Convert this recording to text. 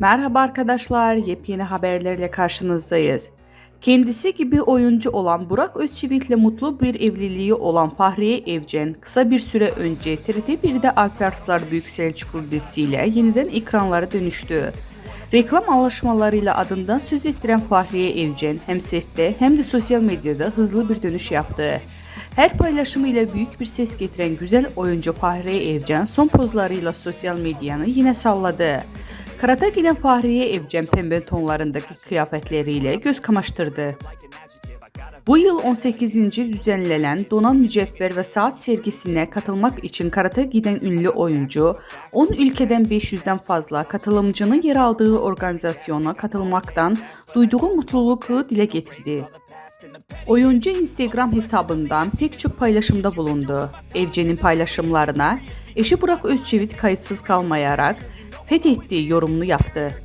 Merhaba arkadaşlar, yepyeni haberlerle karşınızdayız. Kendisi gibi oyuncu olan Burak Özçivit'le mutlu bir evliliği olan Fahriye Evcen kısa bir süre önce TRT1'de Alparslan Büyük Selçuklu dizisiyle yeniden ekranlara dönüştü. Reklam anlaşmalarıyla adından söz ettiren Fahriye Evcen hem sette hem de sosyal medyada hızlı bir dönüş yaptı. Her paylaşımıyla büyük bir ses getiren güzel oyuncu Fahriye Evcen son pozlarıyla sosyal medyanı yine salladı. Karata giden Fahriye Evcen pembe tonlarındaki kıyafetleriyle göz kamaştırdı. Bu yıl 18. düzenlenen Donan Mücevher ve Saat sergisine katılmak için Karata giden ünlü oyuncu, 10 ülkeden 500'den fazla katılımcının yer aldığı organizasyona katılmaktan duyduğu mutluluğu dile getirdi. Oyuncu Instagram hesabından pek çok paylaşımda bulundu. Evcen'in paylaşımlarına eşi Burak Özçivit kayıtsız kalmayarak fethettiği yorumunu yaptı.